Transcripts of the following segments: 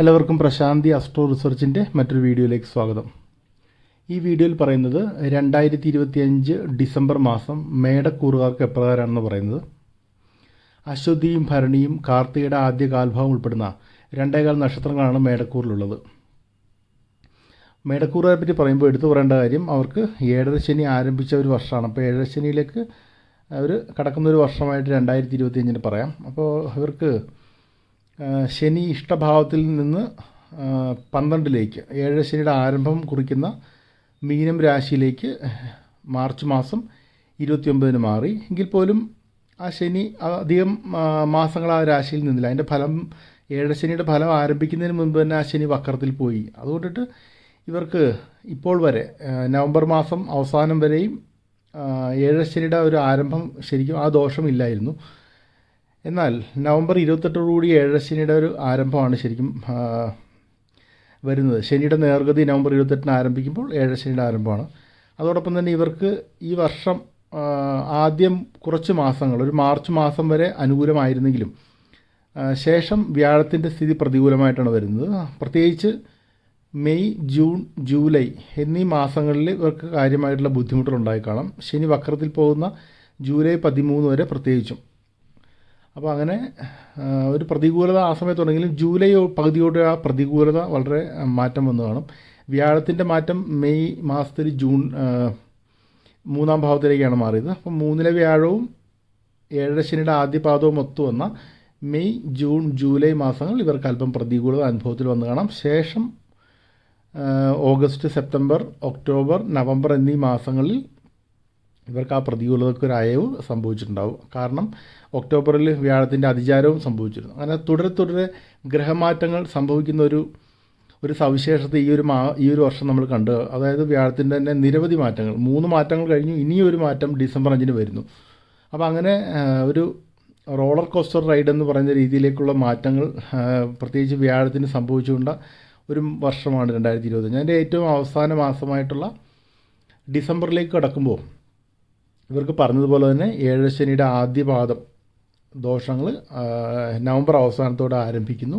എല്ലാവർക്കും പ്രശാന്തി അസ്ട്രോ റിസർച്ചിന്റെ മറ്റൊരു വീഡിയോയിലേക്ക് സ്വാഗതം. ഈ വീഡിയോയിൽ പറയുന്നത് രണ്ടായിരത്തി ഇരുപത്തിയഞ്ച് ഡിസംബർ മാസം മേടക്കൂറുകാർക്ക് എപ്രകാരമാണെന്ന് പറയുന്നത്. അശ്വതിയും ഭരണിയും കാർത്തികയുടെ ആദ്യ കാൽഭാവം ഉൾപ്പെടുന്ന രണ്ടേകാൽ നക്ഷത്രങ്ങളാണ് മേടക്കൂറിലുള്ളത്. മേടക്കൂറുകാരെ പറ്റി പറയുമ്പോൾ എടുത്തു പറയേണ്ട കാര്യം അവർക്ക് ഏഴര ശനി ആരംഭിച്ച ഒരു വർഷമാണ്. അപ്പോൾ ഏഴര ശനിയിലേക്ക് അവർ കടക്കുന്ന ഒരു വർഷമായിട്ട് രണ്ടായിരത്തി ഇരുപത്തിയഞ്ചിന് പറയാം. അപ്പോൾ ഇവർക്ക് ശനി ഇഷ്ടഭാവത്തിൽ നിന്ന് പന്ത്രണ്ടിലേക്ക് ഏഴ് ശനിയുടെ ആരംഭം കുറിക്കുന്ന മീനം രാശിയിലേക്ക് മാർച്ച് മാസം ഇരുപത്തിയൊമ്പതിന് മാറി. എങ്കിൽ പോലും ആ ശനി അധികം മാസങ്ങൾ ആ രാശിയിൽ നിന്നില്ല. അതിന്റെ ഫലം ഏഴ് ശനിയുടെ ഫലം ആരംഭിക്കുന്നതിന് മുൻപ് തന്നെ ആ ശനി വക്രത്തിൽ പോയി. അതുകൊണ്ടിട്ട് ഇവർക്ക് ഇപ്പോൾ വരെ നവംബർ മാസം അവസാനം വരെയും ഏഴ് ശനിയുടെ ഒരു ആരംഭം ശരിക്കും ആ ദോഷമില്ലായിരുന്നു. എന്നാൽ നവംബർ ഇരുപത്തെട്ടോടുകൂടി ഏഴര ശനിയുടെ ഒരു ആരംഭമാണ് ശരിക്കും വരുന്നത്. ശനിയുടെ നേർഗതി നവംബർ ഇരുപത്തെട്ടിന് ആരംഭിക്കുമ്പോൾ ഏഴര ശനിയുടെ ആരംഭമാണ്. അതോടൊപ്പം തന്നെ ഇവർക്ക് ഈ വർഷം ആദ്യം കുറച്ച് മാസങ്ങൾ ഒരു മാർച്ച് മാസം വരെ അനുകൂലമായിരുന്നെങ്കിലും ശേഷം വ്യാഴത്തിന്റെ സ്ഥിതി പ്രതികൂലമായിട്ടാണ് വരുന്നത്. പ്രത്യേകിച്ച് മെയ് ജൂൺ ജൂലൈ എന്നീ മാസങ്ങളിൽ ഇവർക്ക് കാര്യമായിട്ടുള്ള ബുദ്ധിമുട്ടുകൾ ഉണ്ടായി കാണാം ശനി വക്രത്തിൽ പോകുന്ന ജൂലൈ പതിമൂന്ന് വരെ പ്രത്യേകിച്ചും. അപ്പോൾ അങ്ങനെ ഒരു പ്രതികൂലത ആ സമയത്തുണ്ടെങ്കിലും ജൂലൈ പകുതിയോടെ ആ പ്രതികൂലത വളരെ മാറ്റം വന്നു കാണും. വ്യാഴത്തിന്റെ മാറ്റം മെയ് മാസത്തിൽ ജൂൺ മൂന്നാം ഭാവത്തിലേക്കാണ് മാറിയത്. അപ്പം മൂന്നിലെ വ്യാഴവും ഏഴര ശനിയുടെ ആദ്യ പാദവും ഒത്തു വന്ന മെയ് ജൂൺ ജൂലൈ മാസങ്ങൾ ഇവർക്ക് അല്പം പ്രതികൂലത അനുഭവത്തിൽ വന്നു കാണാം. ശേഷം ഓഗസ്റ്റ് സെപ്റ്റംബർ ഒക്ടോബർ നവംബർ എന്നീ മാസങ്ങളിൽ ഇവർക്ക് ആ പ്രതികൂലതയ്ക്ക് അയവ് സംഭവിച്ചിട്ടുണ്ടാവും. കാരണം ഒക്ടോബറിൽ വ്യാഴത്തിന്റെ അതിചാരവും സംഭവിച്ചിരുന്നു. അങ്ങനെ തുടരെ തുടരെ ഗ്രഹമാറ്റങ്ങൾ സംഭവിക്കുന്ന ഒരു ഒരു സവിശേഷത ഈ ഒരു മാ ഈ ഒരു വർഷം നമ്മൾ കണ്ടു. അതായത് വ്യാഴത്തിന്റെ തന്നെ നിരവധി മാറ്റങ്ങൾ. മൂന്ന് മാറ്റങ്ങൾ കഴിഞ്ഞു ഇനിയൊരു മാറ്റം ഡിസംബർ അഞ്ചിന് വരുന്നു. അപ്പോൾ അങ്ങനെ ഒരു റോളർ കോസ്റ്റർ റൈഡ് എന്ന് പറയുന്ന രീതിയിലേക്കുള്ള മാറ്റങ്ങൾ പ്രത്യേകിച്ച് വ്യാഴത്തിന് സംഭവിച്ചുകൊണ്ട ഒരു വർഷമാണ് രണ്ടായിരത്തി ഇരുപത്തഞ്ച്. അതിന്റെ ഏറ്റവും അവസാന മാസമായിട്ടുള്ള ഡിസംബറിലേക്ക് കടക്കുമ്പോൾ ഇവർക്ക് പറഞ്ഞതുപോലെ തന്നെ ഏഴ് ശനിയുടെ ആദ്യ പാദം ദോഷങ്ങൾ നവംബർ അവസാനത്തോടെ ആരംഭിക്കുന്നു.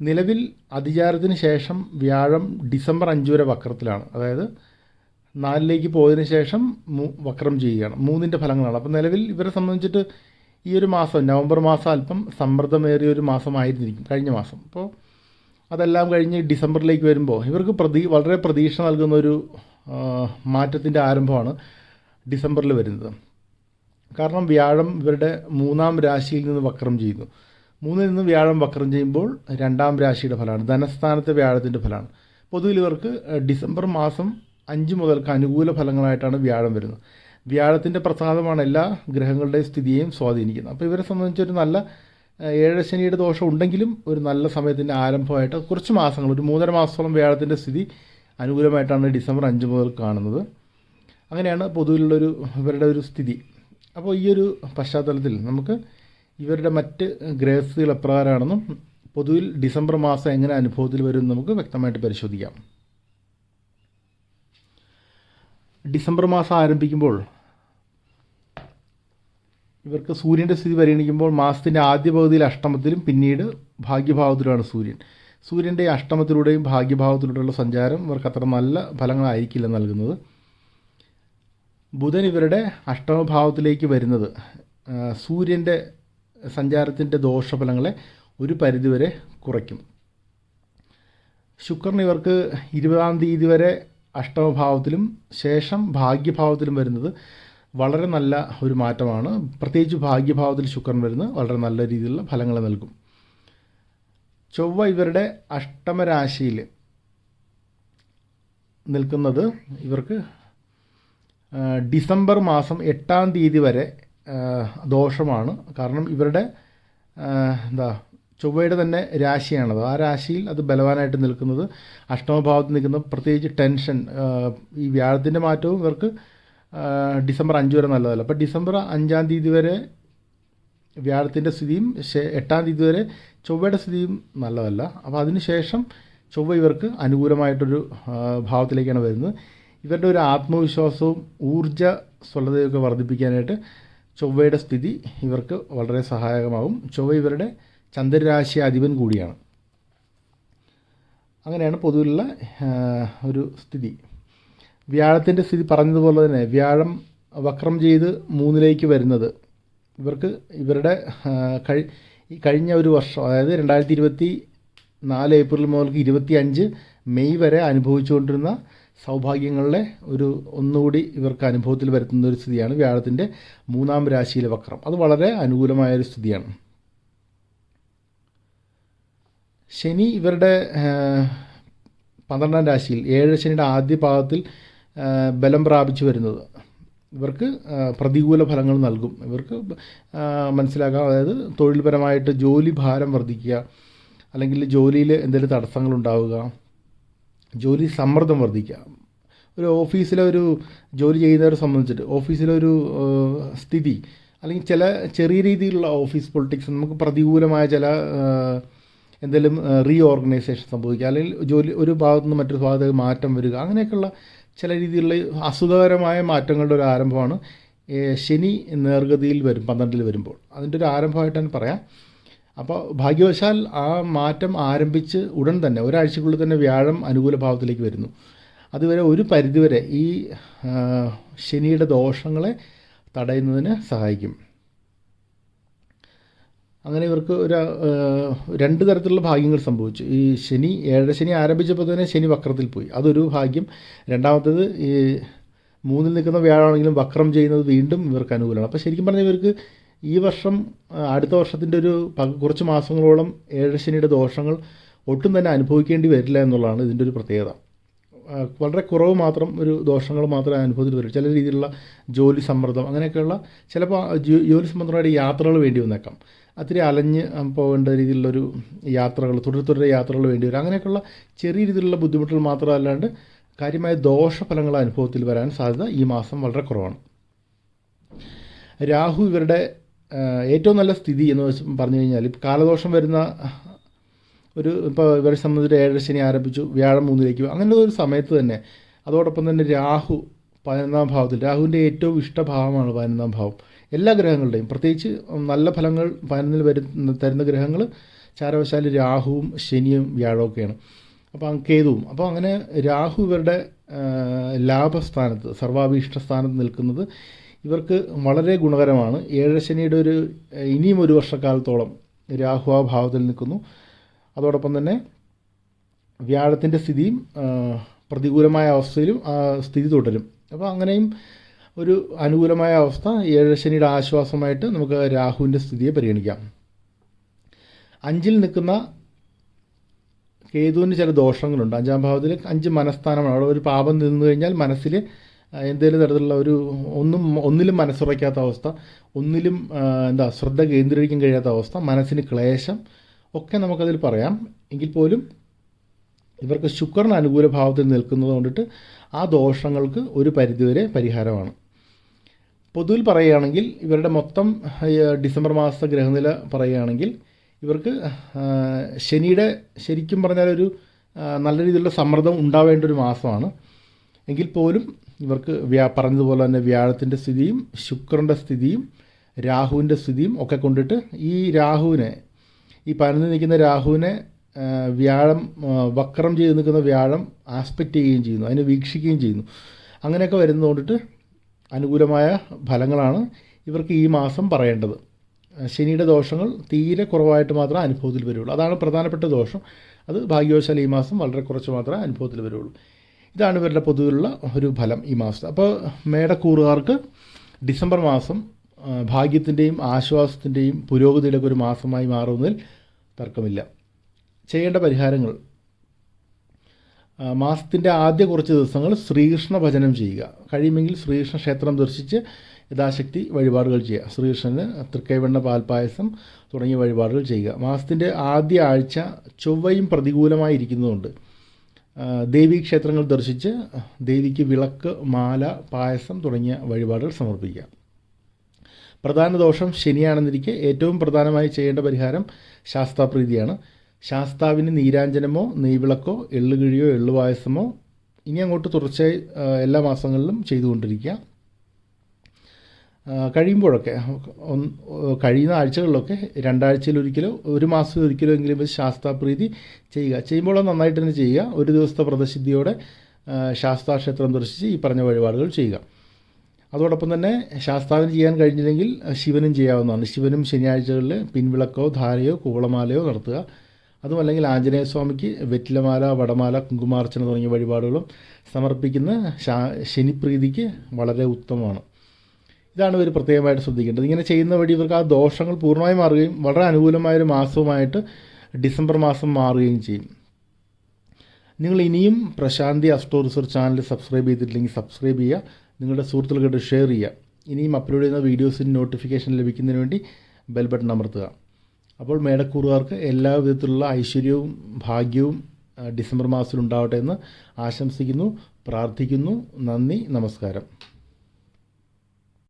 നിലവിൽ അതിചാരത്തിന് ശേഷം വ്യാഴം ഡിസംബർ അഞ്ച് വരെ വക്രത്തിലാണ്. അതായത് നാലിലേക്ക് പോയതിന് ശേഷം വക്രം ചെയ്യുകയാണ്. മൂന്നിന്റെ ഫലങ്ങളാണ്. അപ്പോൾ നിലവിൽ ഇവരെ സംബന്ധിച്ചിട്ട് ഈ ഒരു മാസം നവംബർ മാസം അല്പം സമ്മർദ്ദമേറിയ ഒരു മാസമായിരുന്നിരിക്കും കഴിഞ്ഞ മാസം. അപ്പോൾ അതെല്ലാം കഴിഞ്ഞ് ഡിസംബറിലേക്ക് വരുമ്പോൾ ഇവർക്ക് പ്രതീ വളരെ പ്രതീക്ഷ നൽകുന്ന ഒരു മാറ്റത്തിന്റെ ആരംഭമാണ്. ഡിസംബറിൽ വരുന്നത്. കാരണം വ്യാഴം ഇവരുടെ മൂന്നാം രാശിയിൽ നിന്ന് വക്രം ചെയ്യുന്നു. മൂന്നിൽ നിന്ന് വ്യാഴം വക്രം ചെയ്യുമ്പോൾ രണ്ടാം രാശിയുടെ ഫലമാണ്. ധനസ്ഥാനത്തെ വ്യാഴത്തിന്റെ ഫലമാണ്. പൊതുവിൽ ഇവർക്ക് ഡിസംബർ മാസം അഞ്ച് മുതൽക്ക് അനുകൂല ഫലങ്ങളായിട്ടാണ് വ്യാഴം വരുന്നത്. വ്യാഴത്തിന്റെ പ്രസാദമാണ് എല്ലാ ഗ്രഹങ്ങളുടെയും സ്ഥിതിയെയും സ്വാധീനിക്കുന്നത്. അപ്പോൾ ഇവരെ സംബന്ധിച്ചൊരു നല്ല ഏഴ് ശനിയുടെ ദോഷം ഉണ്ടെങ്കിലും ഒരു നല്ല സമയത്തിന്റെ ആരംഭമായിട്ട് കുറച്ച് മാസങ്ങൾ ഒരു മൂന്നര മാസത്തോളം വ്യാഴത്തിന്റെ സ്ഥിതി അനുകൂലമായിട്ടാണ് ഡിസംബർ അഞ്ച് മുതൽ കാണുന്നത്. അങ്ങനെയാണ് പൊതുവിലുള്ളൊരു ഇവരുടെ ഒരു സ്ഥിതി. അപ്പോൾ ഈ ഒരു പശ്ചാത്തലത്തിൽ നമുക്ക് ഇവരുടെ മറ്റ് ഗ്രേസുകൾ എപ്രകാരമാണെന്നും പൊതുവിൽ ഡിസംബർ മാസം എങ്ങനെ അനുഭവത്തിൽ വരും നമുക്ക് വ്യക്തമായിട്ട് പരിശോധിക്കാം. ഡിസംബർ മാസം ആരംഭിക്കുമ്പോൾ ഇവർക്ക് സൂര്യന്റെ സ്ഥിതി പരിഗണിക്കുമ്പോൾ മാസത്തിന്റെ ആദ്യ പകുതിയിൽ അഷ്ടമത്തിലും പിന്നീട് ഭാഗ്യഭാവത്തിലുമാണ് സൂര്യൻ. സൂര്യന്റെ അഷ്ടമത്തിലൂടെയും ഭാഗ്യഭാവത്തിലൂടെയുള്ള സഞ്ചാരം ഇവർക്ക് അത്ര നല്ല ഫലങ്ങളായിരിക്കില്ല നൽകുന്നത്. ബുധൻ ഇവരുടെ അഷ്ടമഭാവത്തിലേക്ക് വരുന്നത് സൂര്യന്റെ സഞ്ചാരത്തിന്റെ ദോഷഫലങ്ങളെ ഒരു പരിധിവരെ കുറയ്ക്കും. ശുക്രൻ ഇവർക്ക് ഇരുപതാം തീയതി വരെ അഷ്ടമഭാവത്തിലും ശേഷം ഭാഗ്യഭാവത്തിലും വരുന്നത് വളരെ നല്ല ഒരു മാറ്റമാണ്. പ്രത്യേകിച്ച് ഭാഗ്യഭാവത്തിൽ ശുക്രൻ വരുന്ന വളരെ നല്ല രീതിയിലുള്ള ഫലങ്ങൾ നൽകും. ചൊവ്വ ഇവരുടെ അഷ്ടമരാശിയിൽ നിൽക്കുന്നത് ഇവർക്ക് ഡിസംബർ മാസം എട്ടാം തീയതി വരെ ദോഷമാണ്. കാരണം ഇവരുടെ എന്താ ചൊവ്വയുടെ തന്നെ രാശിയാണത്. ആ രാശിയിൽ അത് ബലവാനായിട്ട് നിൽക്കുന്നത് അഷ്ടമഭാവത്തിൽ നിൽക്കുന്ന പ്രത്യേകിച്ച് ടെൻഷൻ ഈ വ്യാഴത്തിന്റെ മാറ്റവും ഇവർക്ക് ഡിസംബർ അഞ്ച് വരെ നല്ലതല്ല. അപ്പോൾ ഡിസംബർ അഞ്ചാം തീയതി വരെ വ്യാഴത്തിന്റെ സ്ഥിതിയും എട്ടാം തീയതി വരെ ചൊവ്വയുടെ സ്ഥിതിയും നല്ലതല്ല. അപ്പോൾ അതിനുശേഷം ചൊവ്വ ഇവർക്ക് അനുകൂലമായിട്ടൊരു ഭാവത്തിലേക്കാണ് വരുന്നത്. ഇവരുടെ ഒരു ആത്മവിശ്വാസവും ഊർജ സ്വലതയൊക്കെ വർദ്ധിപ്പിക്കാനായിട്ട് ചൊവ്വയുടെ സ്ഥിതി ഇവർക്ക് വളരെ സഹായകമാകും. ചൊവ്വ ഇവരുടെ ചന്ദ്രരാശി അധിപൻ കൂടിയാണ്. അങ്ങനെയാണ് പൊതുവിലുള്ള ഒരു സ്ഥിതി. വ്യാഴത്തിന്റെ സ്ഥിതി പറഞ്ഞതുപോലെ തന്നെ വ്യാഴം വക്രം ചെയ്ത് മൂന്നിലേക്ക് വരുന്നത് ഇവർക്ക് ഇവരുടെ കഴി കഴിഞ്ഞ ഒരു വർഷം അതായത് രണ്ടായിരത്തി ഇരുപത്തി നാല് ഏപ്രിൽ മുതൽക്ക് ഇരുപത്തി അഞ്ച് മെയ് വരെ അനുഭവിച്ചുകൊണ്ടിരുന്ന സൗഭാഗ്യങ്ങളുടെ ഒരു ഒന്നുകൂടി ഇവർക്ക് അനുഭവത്തിൽ വരുത്തുന്ന ഒരു സ്ഥിതിയാണ് വ്യാഴത്തിന്റെ മൂന്നാം രാശിയിലെ വക്രം. അത് വളരെ അനുകൂലമായ ഒരു സ്ഥിതിയാണ്. ശനി ഇവരുടെ പന്ത്രണ്ടാം രാശിയിൽ ഏഴ് ശനിയുടെ ആദ്യ പാദത്തിൽ ബലം പ്രാപിച്ചു വരുന്നത്. ഇവർക്ക് പ്രതികൂല ഫലങ്ങൾ നൽകും. ഇവർക്ക് മനസ്സിലാക്കാം. അതായത് തൊഴിൽപരമായിട്ട് ജോലി ഭാരം വർദ്ധിക്കുക അല്ലെങ്കിൽ ജോലിയിൽ എന്തെങ്കിലും തടസ്സങ്ങൾ ഉണ്ടാവുക ജോലി സമ്മർദ്ദം വർദ്ധിക്കാം. ഒരു ഓഫീസിലെ ഒരു ജോലി ചെയ്യുന്നവരെ സംബന്ധിച്ചിട്ട് ഓഫീസിലെ ഒരു സ്ഥിതി അല്ലെങ്കിൽ ചില ചെറിയ രീതിയിലുള്ള ഓഫീസ് പൊളിറ്റിക്സ് നമുക്ക് പ്രതികൂലമായ ചില എന്തെങ്കിലും റീ ഓർഗനൈസേഷൻ സംഭവിക്കുക അല്ലെങ്കിൽ ജോലി ഒരു ഭാഗത്തു നിന്ന് മറ്റൊരു ഭാഗത്തേക്ക് മാറ്റം വരിക. അങ്ങനെയൊക്കെയുള്ള ചില രീതിയിലുള്ള അസുഖകരമായ മാറ്റങ്ങളുടെ ഒരു ആരംഭമാണ് ശനി നേർഗതിയിൽ വരും പന്ത്രണ്ടിൽ വരുമ്പോൾ. അതിന്റെ ഒരു ആരംഭമായിട്ട് തന്നെ പറയാം. അപ്പോൾ ഭാഗ്യവശാൽ ആ മാറ്റം ആരംഭിച്ച് ഉടൻ തന്നെ ഒരാഴ്ചക്കുള്ളിൽ തന്നെ വ്യാഴം അനുകൂല ഭാവത്തിലേക്ക് വരുന്നു. അതുവരെ ഒരു പരിധിവരെ ഈ ശനിയുടെ ദോഷങ്ങളെ തടയുന്നതിന് സഹായിക്കും. അങ്ങനെ ഇവർക്ക് ഒരു രണ്ട് തരത്തിലുള്ള ഭാഗ്യങ്ങൾ സംഭവിച്ചു. ഈ ശനി ഏഴര ശനി ആരംഭിച്ചപ്പോൾ തന്നെ ശനി വക്രത്തിൽ പോയി. അതൊരു ഭാഗ്യം. രണ്ടാമത്തേത് ഈ മൂന്നിൽ നിൽക്കുന്ന വ്യാഴമാണെങ്കിലും വക്രം ചെയ്യുന്നത് വീണ്ടും ഇവർക്ക് അനുകൂലമാണ്. അപ്പോൾ ശരിക്കും പറഞ്ഞാൽ ഇവർക്ക് ഈ വർഷം അടുത്ത വർഷത്തിന്റെ ഒരു കുറച്ച് മാസങ്ങളോളം ഏഴ് ശനിയുടെ ദോഷങ്ങൾ ഒട്ടും തന്നെ അനുഭവിക്കേണ്ടി വരില്ല എന്നുള്ളതാണ് ഇതിന്റെ ഒരു പ്രത്യേകത. വളരെ കുറവ് മാത്രം ഒരു ദോഷങ്ങൾ മാത്രമേ അനുഭവത്തിൽ വരൂ. ചില രീതിയിലുള്ള ജോലി സമ്മർദ്ദം അങ്ങനെയൊക്കെയുള്ള ചിലപ്പോൾ ജോലി സംബന്ധമായിട്ട് യാത്രകൾ വേണ്ടി വന്നേക്കാം. അത്തിരി അലഞ്ഞ് പോകേണ്ട രീതിയിലുള്ളൊരു യാത്രകൾ തുടർ തുടരെ യാത്രകൾ വേണ്ടി വരും. അങ്ങനെയൊക്കെയുള്ള ചെറിയ രീതിയിലുള്ള ബുദ്ധിമുട്ടുകൾ മാത്രമല്ലാണ്ട് കാര്യമായ ദോഷഫലങ്ങൾ അനുഭവത്തിൽ വരാൻ സാധ്യത ഈ മാസം വളരെ കുറവാണ്. രാഹു ഇവരുടെ ഏറ്റവും നല്ല സ്ഥിതി എന്ന് വെച്ച് പറഞ്ഞു കഴിഞ്ഞാൽ ഇപ്പോൾ കാലദോഷം വരുന്ന ഒരു ഇപ്പോൾ ഇവരെ സംബന്ധിച്ച് ഏഴര ശനി ആരംഭിച്ചു വ്യാഴം മൂന്നിലേക്ക്. അങ്ങനെ ഒരു സമയത്ത് തന്നെ അതോടൊപ്പം തന്നെ രാഹു പതിനൊന്നാം ഭാവത്തിൽ രാഹുവിന്റെ ഏറ്റവും ഇഷ്ടഭാവമാണ് പതിനൊന്നാം ഭാവം. എല്ലാ ഗ്രഹങ്ങളുടെയും പ്രത്യേകിച്ച് നല്ല ഫലങ്ങൾ പതിനൊന്നിൽ വരുന്ന തരുന്ന ഗ്രഹങ്ങൾ ചാരവശാല രാഹുവും ശനിയും വ്യാഴവും വ്യാഴമൊക്കെയാണ് അപ്പോൾ കേതുവും. അപ്പോൾ അങ്ങനെ രാഹു ഇവരുടെ ലാഭസ്ഥാനത്ത് സർവാഭീഷ്ട സ്ഥാനത്ത് നിൽക്കുന്നത് ഇവർക്ക് വളരെ ഗുണകരമാണ്. ഏഴര ശനിയുടെ ഒരു ഇനിയും ഒരു വർഷക്കാലത്തോളം രാഹു ആ ഭാവത്തിൽ നിൽക്കുന്നു. അതോടൊപ്പം തന്നെ വ്യാഴത്തിന്റെ സ്ഥിതിയും പ്രതികൂലമായ അവസ്ഥയിലും സ്ഥിതി തുടരും. അപ്പോൾ അങ്ങനെയും ഒരു അനുകൂലമായ അവസ്ഥ ഏഴര ശനിയുടെ ആശ്വാസമായിട്ട് നമുക്ക് രാഹുവിന്റെ സ്ഥിതിയെ പരിഗണിക്കാം. അഞ്ചിൽ നിൽക്കുന്ന കേതുവിന് ചില ദോഷങ്ങളുണ്ട്. അഞ്ചാം ഭാവത്തിൽ അഞ്ച് മനസ്ഥാനമാണ്. അവിടെ ഒരു പാപം നിന്നു കഴിഞ്ഞാൽ മനസ്സിൽ എന്തെങ്കിലും തരത്തിലുള്ള ഒരു ഒന്നും ഒന്നിലും മനസ്സുറയ്ക്കാത്ത അവസ്ഥ ഒന്നിലും എന്താ ശ്രദ്ധ കേന്ദ്രീകരിക്കാൻ കഴിയാത്ത അവസ്ഥ മനസ്സിന് ക്ലേശം ഒക്കെ നമുക്കതിൽ പറയാം. എങ്കിൽ പോലും ഇവർക്ക് ശുക്രൻ അനുകൂല ഭാവത്തിൽ നിൽക്കുന്നത് കൊണ്ടിട്ട് ആ ദോഷങ്ങൾക്ക് ഒരു പരിധിവരെ പരിഹാരമാണ്. പൊതുവിൽ പറയുകയാണെങ്കിൽ ഇവരുടെ മൊത്തം ഡിസംബർ മാസത്തെ ഗ്രഹനില പറയുകയാണെങ്കിൽ ഇവർക്ക് ശനിയുടെ ശരിക്കും പറഞ്ഞാൽ ഒരു നല്ല രീതിയിലുള്ള സമ്മർദ്ദം ഉണ്ടാവേണ്ട ഒരു മാസമാണ്. എങ്കിൽ പോലും ഇവർക്ക് വ്യാ പറഞ്ഞതുപോലെ തന്നെ വ്യാഴത്തിന്റെ സ്ഥിതിയും ശുക്രന്റെ സ്ഥിതിയും രാഹുവിന്റെ സ്ഥിതിയും ഒക്കെ കൊണ്ടിട്ട് ഈ രാഹുവിനെ ഈ പരന്ന് നിൽക്കുന്ന രാഹുവിനെ വ്യാഴം വക്രം ചെയ്ത് നിൽക്കുന്ന വ്യാഴം ആസ്പെക്റ്റ് ചെയ്യുകയും ചെയ്യുന്നു അതിനെ വീക്ഷിക്കുകയും ചെയ്യുന്നു. അങ്ങനെയൊക്കെ വരുന്നതുകൊണ്ടിട്ട് അനുകൂലമായ ഫലങ്ങളാണ് ഇവർക്ക് ഈ മാസം പറയേണ്ടത്. ശനിയുടെ ദോഷങ്ങൾ തീരെ കുറവായിട്ട് മാത്രമേ അനുഭവത്തിൽ വരുള്ളൂ. അതാണ് പ്രധാനപ്പെട്ട ദോഷം. അത് ഭാഗ്യവശാൽ ഈ മാസം വളരെ കുറച്ച് മാത്രമേ അനുഭവത്തിൽ വരുള്ളൂ. ഇതാണ് ഇവരുടെ പൊതുവിലുള്ള ഒരു ഫലം ഈ മാസത്തെ. അപ്പോൾ മേടക്കൂറുകാർക്ക് ഡിസംബർ മാസം ഭാഗ്യത്തിന്റെയും ആശ്വാസത്തിന്റെയും പുരോഗതിയുടെയൊക്കെ ഒരു മാസമായി മാറുന്നതിൽ തർക്കമില്ല. ചെയ്യേണ്ട പരിഹാരങ്ങൾ. മാസത്തിന്റെ ആദ്യ കുറച്ച് ദിവസങ്ങൾ ശ്രീകൃഷ്ണ ഭജനം ചെയ്യുക. കഴിയുമെങ്കിൽ ശ്രീകൃഷ്ണ ക്ഷേത്രം ദർശിച്ച് യഥാശക്തി വഴിപാടുകൾ ചെയ്യുക. ശ്രീകൃഷ്ണന് തൃക്കൈവെണ്ണ പാൽപ്പായസം തുടങ്ങിയ വഴിപാടുകൾ ചെയ്യുക. മാസത്തിന്റെ ആദ്യ ആഴ്ച ചൊവ്വയും പ്രതികൂലമായി ഇരിക്കുന്നതുകൊണ്ട് ആ, ദേവീ ക്ഷേത്രങ്ങൾ ദർശിച്ച് ദേവിക്ക് വിളക്ക് മാല പായസം തുടങ്ങിയ വഴിപാടുകൾ സമർപ്പിക്കുക. പ്രധാന ദോഷം ശനിയാണെന്നിരിക്കെ ഏറ്റവും പ്രധാനമായി ചെയ്യേണ്ട പരിഹാരം ശാസ്താപ്രീതിയാണ്. ശാസ്താവിന് നീരാഞ്ജനമോ നെയ്വിളക്കോ എള്ളുകിഴിയോ എള്ളുപായസമോ ഇനി അങ്ങോട്ട് തുടർച്ചയായി എല്ലാ മാസങ്ങളിലും ചെയ്തുകൊണ്ടിരിക്കുക. കഴിയുമ്പോഴൊക്കെ കഴിയുന്ന ആഴ്ചകളിലൊക്കെ രണ്ടാഴ്ചയിലൊരിക്കലോ ഒരു മാസത്തിൽ ഒരിക്കലോ എങ്കിലും ശാസ്താപ്രീതി ചെയ്യുക. ചെയ്യുമ്പോൾ നന്നായിട്ട് തന്നെ ചെയ്യുക. ഒരു ദിവസത്തെ വ്രതശുദ്ധിയോടെ ശാസ്താക്ഷേത്രം ദർശിച്ച് ഈ പറഞ്ഞ വഴിപാടുകൾ ചെയ്യുക. അതോടൊപ്പം തന്നെ ശാസ്താവിന് ചെയ്യാൻ കഴിഞ്ഞില്ലെങ്കിൽ ശിവനും ചെയ്യാവുന്നതാണ്. ശിവനും ശനിയാഴ്ചകളിൽ പിൻവിളക്കോ ധാരയോ കൂവളമാലയോ നടത്തുക. അതുമല്ലെങ്കിൽ ആഞ്ജനേയ സ്വാമിക്ക് വെറ്റിലമാല വടമാല കുങ്കുമാർച്ചന തുടങ്ങിയ വഴിപാടുകളും സമർപ്പിക്കുന്ന ശനിപ്രീതിക്ക് വളരെ ഉത്തമമാണ്. ഇതാണ് ഇവർ പ്രത്യേകമായിട്ട് ശ്രദ്ധിക്കേണ്ടത്. ഇങ്ങനെ ചെയ്യുന്ന വഴി ഇവർക്ക് ആ ദോഷങ്ങൾ പൂർണമായി മാറുകയും വളരെ അനുകൂലമായൊരു മാസവുമായിട്ട് ഡിസംബർ മാസം മാറുകയും ചെയ്യും. നിങ്ങൾ ഇനിയും Prashanthi astro research channel subscribe ചെയ്തിട്ടില്ലെങ്കിൽ സബ്സ്ക്രൈബ് ചെയ്യുക. നിങ്ങളുടെ സുഹൃത്തുക്കൾക്ക് ഷെയർ ചെയ്യുക. ഇനിയും അപ്ലോഡ് ചെയ്യുന്ന വീഡിയോസിന് നോട്ടിഫിക്കേഷൻ ലഭിക്കുന്നതിന് വേണ്ടി ബെൽ ബട്ടൺ അമർത്തുക. അപ്പോൾ മേടക്കൂറുകാർക്ക് എല്ലാ വിധത്തിലുള്ള ഐശ്വര്യവും ഭാഗ്യവും ഡിസംബർ മാസത്തിൽ ഉണ്ടാവട്ടെ എന്ന് ആശംസിക്കുന്നു പ്രാർത്ഥിക്കുന്നു. നന്ദി നമസ്കാരം.